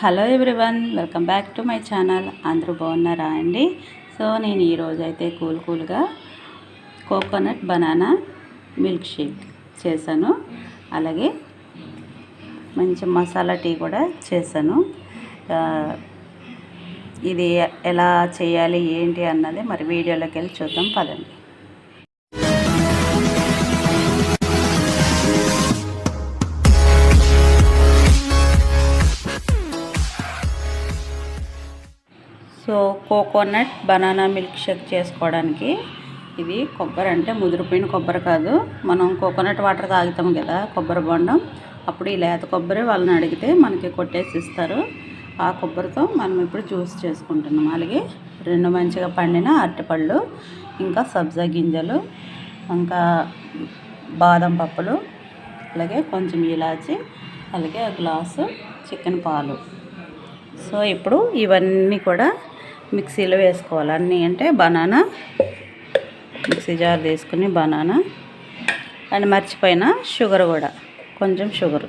Hello everyone welcome back to my channel. అందరూ బాగున్నారా అండి? సో నేను ఈరోజు అయితే కూల్ కూల్గా కోకోనట్ బనానా మిల్క్ షేక్ చేశాను. అలాగే మంచి మసాలా టీ కూడా చేశాను. ఇది ఎలా చేయాలి ఏంటి అన్నది మరి వీడియోలోకి వెళ్ళి చూద్దాం పదండి. కోకోనట్ బనానా మిల్క్ షేక్ చేసుకోవడానికి. ఇది కొబ్బరి అంటే ముదిరిపోయిన కొబ్బరి కాదు. మనం కోకోనట్ వాటర్ తాగుతాం కదా కొబ్బరి బొండం. అప్పుడు ఈ లేత కొబ్బరి వాళ్ళని అడిగితే మనకి కొట్టేసి ఇస్తారు. ఆ కొబ్బరితో మనం ఇప్పుడు జ్యూస్ చేసుకుంటున్నాం. అలాగే రెండు మంచిగా పండిన అరటిపళ్ళు ఇంకా సబ్జా గింజలు ఇంకా బాదం పప్పులు అలాగే కొంచెం ఇలాచి అలాగే ఒక గ్లాసు చికెన్ పాలు. సో ఇప్పుడు ఇవన్నీ కూడా మిక్సీలో వేసుకోవాలి. అన్నీ అంటే బనానా మిక్సీ జార్ తీసుకుని బనానా అండ్ మర్చిపోయిన షుగర్ కూడా కొంచెం షుగర్.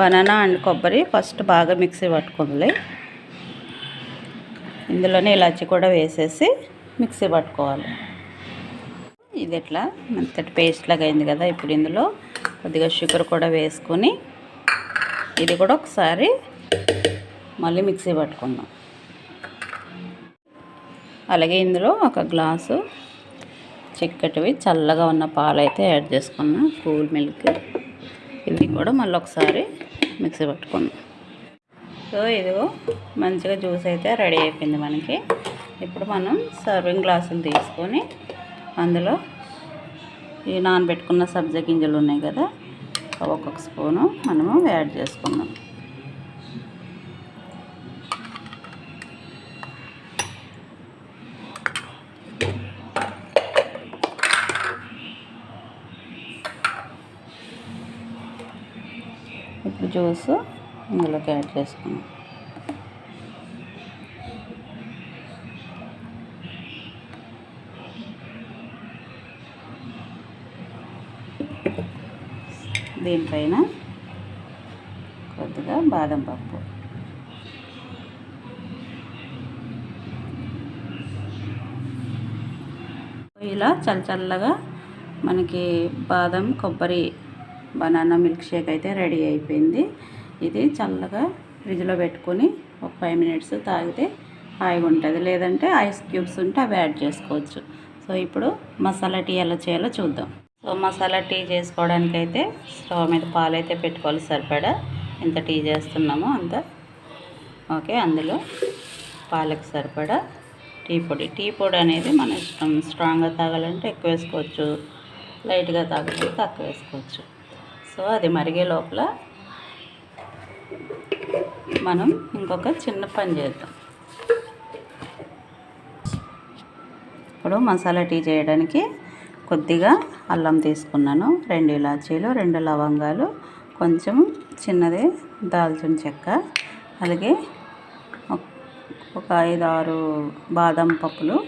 బనానా అండ్ కొబ్బరి ఫస్ట్ బాగా మిక్సీ పట్టుకుంది ఇందులోనే ఇలాచి కూడా వేసేసి మిక్సీ పట్టుకోవాలి. ఇది ఎట్లా? మెత్తటి పేస్ట్ లాగా అయింది కదా ఇప్పుడు ఇందులో. కొద్దిగా షుగర్ కూడా వేసుకొని ఇది కూడా ఒకసారి మళ్ళీ మిక్సీ పట్టుకుందాం. అలాగే ఇందులో ఒక గ్లాసు చిక్కటివి చల్లగా ఉన్న పాలు అయితే యాడ్ చేసుకున్నాం కూల్ మిల్క్. ఇవి కూడా మళ్ళీ ఒకసారి మిక్సీ పట్టుకున్నాం సో ఇదిగో మంచిగా జ్యూస్ అయితే రెడీ అయిపోయింది మనకి. ఇప్పుడు మనం సర్వింగ్ గ్లాసులు తీసుకొని అందులో ఈ నానబెట్టుకున్న సబ్జా గింజలు ఉన్నాయి కదా ఒక్కొక్క స్పూను మనము యాడ్ చేసుకున్నాం జ్యూస్ ఇందులోకి యాడ్ చేసుకున్నాం దీనిపైన కొద్దిగా బాదం పప్పు. ఇలా చల్ల చల్లగా మనకి బాదం కొబ్బరి బనానా మిల్క్ షేక్ అయితే రెడీ అయిపోయింది. ఇది చల్లగా ఫ్రిడ్జ్లో పెట్టుకొని ఒక ఫైవ్ మినిట్స్ తాగితే హాయిగా ఉంటుంది. లేదంటే ఐస్ క్యూబ్స్ ఉంటే అవి యాడ్ చేసుకోవచ్చు. సో ఇప్పుడు మసాలా టీ ఎలా చేయాలో చూద్దాం. సో మసాలా టీ చేసుకోవడానికి అయితే స్టవ్ మీద పాలు అయితే పెట్టుకోవాలి సరిపడా. ఎంత టీ చేస్తున్నామో అంత. ఓకే అందులో పాలకు సరిపడా టీ పొడి. టీ పొడి అనేది మన ఇష్టం. స్ట్రాంగ్గా తాగాలంటే ఎక్కువ వేసుకోవచ్చు. లైట్గా తాగాలంటే తక్కువ వేసుకోవచ్చు. సో అది మరిగే లోపల మనం ఇంకొక చిన్న పని చేద్దాం. ఇప్పుడు మసాలా టీ చేయడానికి కొద్దిగా అల్లం తీసుకున్నాను. రెండు ఇలాచీలు రెండు లవంగాలు కొంచెం చిన్నది దాల్చిన చెక్క అలాగే ఒక- ఐదు ఆరు బాదం పప్పులు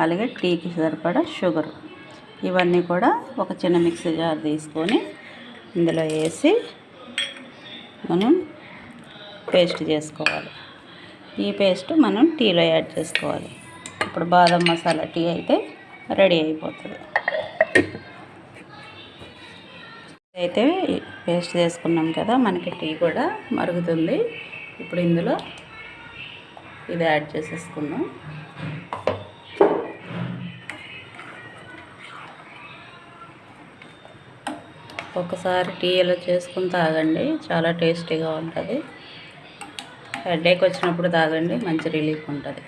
అలాగే టీకి సరిపడా షుగర్. ఇవన్నీ కూడా ఒక చిన్న మిక్సీ జార్ తీసుకొని ఇందులో వేసి మనం పేస్ట్ చేసుకోవాలి. ఈ పేస్ట్ మనం టీలో యాడ్ చేసుకోవాలి. ఇప్పుడు బాదం మసాలా టీ అయితే రెడీ అయిపోతుంది. అయితే పేస్ట్ చేసుకున్నాం కదా మనకి టీ కూడా మరుగుతుంది. ఇప్పుడు ఇందులో ఇది యాడ్ చేసేసుకుందాం. ఒకసారి టీ ఇలా చేసుకుని తాగండి. చాలా టేస్టీగా ఉంటుంది. హెడేక్ వచ్చినప్పుడు తాగండి. మంచి రిలీఫ్ ఉంటుంది.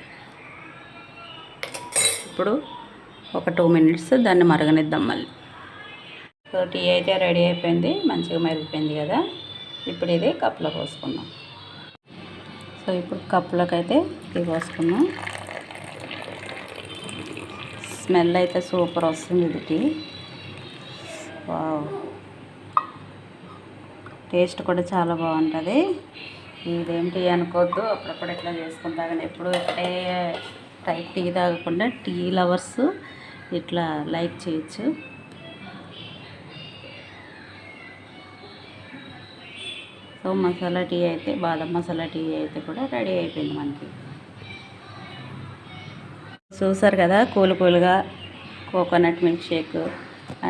ఇప్పుడు ఒక టూ మినిట్స్ దాన్ని మరగనిద్దాం మళ్ళీ. సో టీ అయితే రెడీ అయిపోయింది. మంచిగా మరిగిపోయింది కదా. ఇప్పుడు ఇది కప్లో పోసుకుందాం. సో ఇప్పుడు కప్లోకి అయితే టీ పోసుకుందాం. స్మెల్ అయితే సూపర్ వస్తుంది ఇది టీ. వావ్. టేస్ట్ కూడా చాలా బాగుంటుంది. ఇదేంటి అనుకోవద్దు అప్పుడప్పుడు ఇట్లా చేసుకుని తాగండి ఎప్పుడు ఒకటే టైప్ టీ తాగకుండా టీ లవర్స్ ఇట్లా లైక్ చేయొచ్చు. సో సో మసాలా టీ అయితే బాదం మసాలా టీ అయితే కూడా రెడీ అయిపోయింది మనకి. చూసారు కదా కూల్ కూల్గా coconut milk shake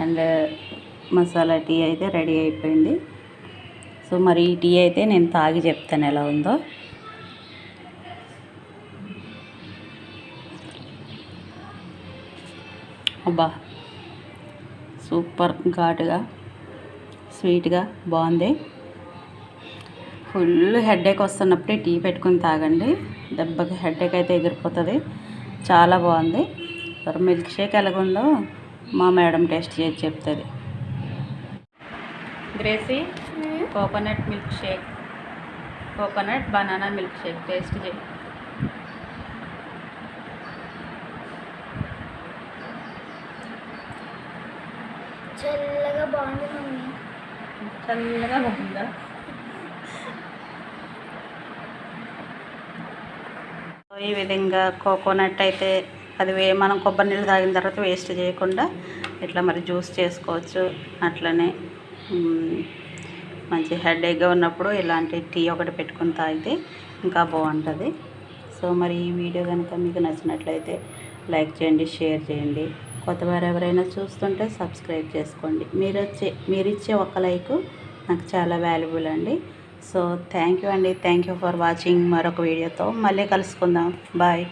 and masala tea అయితే రెడీ అయిపోయింది. సో మరి ఈ టీ అయితే నేను తాగి చెప్తాను ఎలా ఉందో. అబ్బా సూపర్ ఘాటుగా స్వీట్గా బాగుంది. ఫుల్ హెడేక్ వస్తున్నప్పుడే టీ పెట్టుకుని తాగండి. దెబ్బకి హెడేక్ అయితే ఎగిరిపోతుంది. చాలా బాగుంది. మరి మిల్క్ షేక్ ఎలాగుందో మా మేడం టేస్ట్ చేసి చెప్తుంది. Gracy coconut milk shake coconut banana milk shake taste చేయి. చల్లగా బాగుంది మమ్మీ. చల్లగా బాగుందా? ఈ విధంగా కోకోనట్ అయితే అది వే మనం కొబ్బరి నీళ్ళు తాగిన తర్వాత వేస్ట్ చేయకుండా ఇట్లా మరి జ్యూస్ చేసుకోవచ్చు. అట్లనే. మంచి హెడేక్గా ఉన్నప్పుడు ఇలాంటి టీ ఒకటి పెట్టుకుని తాగితే ఇంకా బాగుంటుంది. సో మరి ఈ వీడియో కనుక మీకు నచ్చినట్లయితే లైక్ చేయండి షేర్ చేయండి. కొత్తవారు ఎవరైనా చూస్తుంటే సబ్స్క్రైబ్ చేసుకోండి. మీరు వచ్చే మీరు ఇచ్చే ఒక్క లైక్ నాకు చాలా వాల్యుబుల్ అండి. సో థ్యాంక్ యూ అండి. థ్యాంక్ యూ ఫర్ వాచింగ్ మరొక వీడియోతో. మళ్ళీ కలుసుకుందాం. బాయ్.